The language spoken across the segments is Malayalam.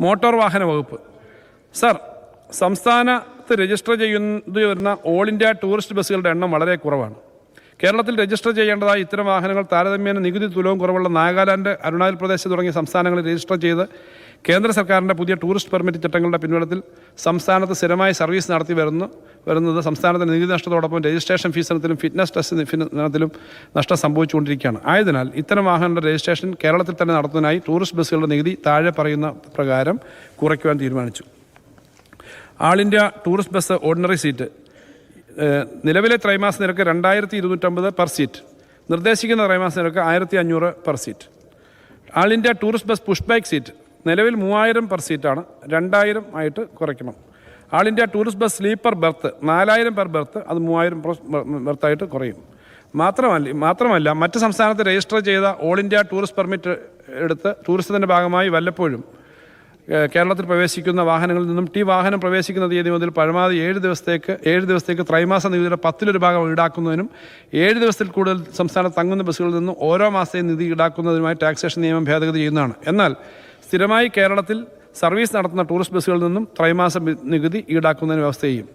മോട്ടോർ വാഹന വകുപ്പ്. സർ സംസ്ഥാനത്ത് രജിസ്റ്റർ ചെയ്യുന്നത് വരുന്ന ഓൾ ഇന്ത്യ ടൂറിസ്റ്റ് ബസ്സുകളുടെ എണ്ണം വളരെ കുറവാണ്. കേരളത്തിൽ രജിസ്റ്റർ ചെയ്യേണ്ടതായ ഇത്തരം വാഹനങ്ങൾ താരതമ്യേന നികുതി തുലവും കുറവുള്ള നാഗാലാൻഡ് അരുണാചൽ പ്രദേശ് തുടങ്ങിയ സംസ്ഥാനങ്ങളിൽ രജിസ്റ്റർ ചെയ്ത് കേന്ദ്ര സർക്കാരിന്റെ പുതിയ ടൂറിസ്റ്റ് പെർമിറ്റ് ചട്ടങ്ങളുടെ പിൻബലത്തിൽ സംസ്ഥാനത്ത് സ്ഥിരമായി സർവീസ് നടത്തി വരുന്നു വരുന്നത് സംസ്ഥാനത്തിന് നികുതി നഷ്ടത്തോടൊപ്പം രജിസ്ട്രേഷൻ ഫീസ് ഇനത്തിലും ഫിറ്റ്നസ് ടെസ്റ്റ് ഫി- ഇനത്തിലും നഷ്ടം സംഭവിച്ചുകൊണ്ടിരിക്കുകയാണ്. ആയതിനാൽ ഇത്തരം വാഹനങ്ങളുടെ രജിസ്ട്രേഷൻ കേരളത്തിൽ തന്നെ നടത്തുന്നതിനായി ടൂറിസ്റ്റ് ബസ്സുകളുടെ നികുതി താഴെ പറയുന്ന പ്രകാരം കുറയ്ക്കുവാൻ തീരുമാനിച്ചു. All India tourist bus ordinary seat നിലവിലെ ത്രൈമാസ നിരക്ക് രണ്ടായിരത്തി ഇരുന്നൂറ്റമ്പത് പെർ സീറ്റ് നിർദ്ദേശിക്കുന്ന ത്രൈമാസ നിരക്ക് ആയിരത്തി അഞ്ഞൂറ് per seat. All India tourist bus push back seat നിലവിൽ മൂവായിരം പെർ സീറ്റാണ് രണ്ടായിരം ആയിട്ട് കുറയ്ക്കണം. All India tourist bus sleeper berth നാലായിരം പെർ ബെർത്ത് അത് മൂവായിരം ബെർത്തായിട്ട് കുറയും. മാത്രമല്ല മാത്രമല്ല മറ്റ് സംസ്ഥാനത്ത് രജിസ്റ്റർ ചെയ്ത ഓൾ ഇന്ത്യ ടൂറിസ്റ്റ് പെർമിറ്റ് എടുത്ത് ടൂറിസത്തിന്റെ ഭാഗമായി വല്ലപ്പോഴും കേരളത്തിൽ പ്രവേശിക്കുന്ന വാഹനങ്ങളിൽ നിന്നും ടി വാഹനം പ്രവേശിക്കുന്ന തീയതി മുതൽ പരമാവധി ഏഴ് ദിവസത്തേക്ക് ഏഴ് ദിവസത്തേക്ക് ത്രൈമാസ നികുതിയുടെ പത്തിലൊരു ഭാഗം ഈടാക്കുന്നതിനും ഏഴ് ദിവസത്തിൽ കൂടുതൽ സംസ്ഥാനത്ത് തങ്ങുന്ന ബസ്സുകളിൽ നിന്നും ഓരോ മാസത്തെയും നികുതി ഈടാക്കുന്നതിനുമായി ടാക്സേഷൻ നിയമം ഭേദഗതി ചെയ്യുന്നതാണ്. എന്നാൽ സ്ഥിരമായി കേരളത്തിൽ സർവീസ് നടത്തുന്ന ടൂറിസ്റ്റ് ബസ്സുകളിൽ നിന്നും ത്രൈമാസ നികുതി ഈടാക്കുന്നതിന് വ്യവസ്ഥ ചെയ്യും.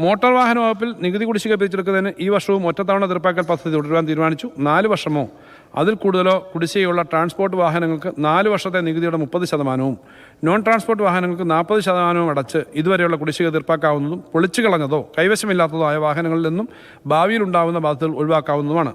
മോട്ടോർ വാഹന വകുപ്പിൽ നികുതി കുടിശ്ശിക പിരിച്ചെടുക്കുന്നതിന് ഈ വർഷവും ഒറ്റത്തവണ തീർപ്പാക്കൽ പദ്ധതി തുടരുവാൻ തീരുമാനിച്ചു. നാല് വർഷമോ? അതിൽ കൂടുതലോ കുടിശ്ശികയുള്ള ട്രാൻസ്പോർട്ട് വാഹനങ്ങൾക്ക് നാല് വർഷത്തെ നികുതിയുടെ മുപ്പത് ശതമാനവും നോൺ ട്രാൻസ്പോർട്ട് വാഹനങ്ങൾക്ക് നാൽപ്പത് ശതമാനവും അടച്ച് ഇതുവരെയുള്ള കുടിശ്ശിക തീർപ്പാക്കാവുന്നതും പൊളിച്ചു കളഞ്ഞതോ കൈവശമില്ലാത്തതോ ആയ വാഹനങ്ങളിൽ നിന്നും ഭാവിയിൽ ഉണ്ടാകുന്ന ബാധ്യതകൾ ഒഴിവാക്കാവുന്നതുമാണ്.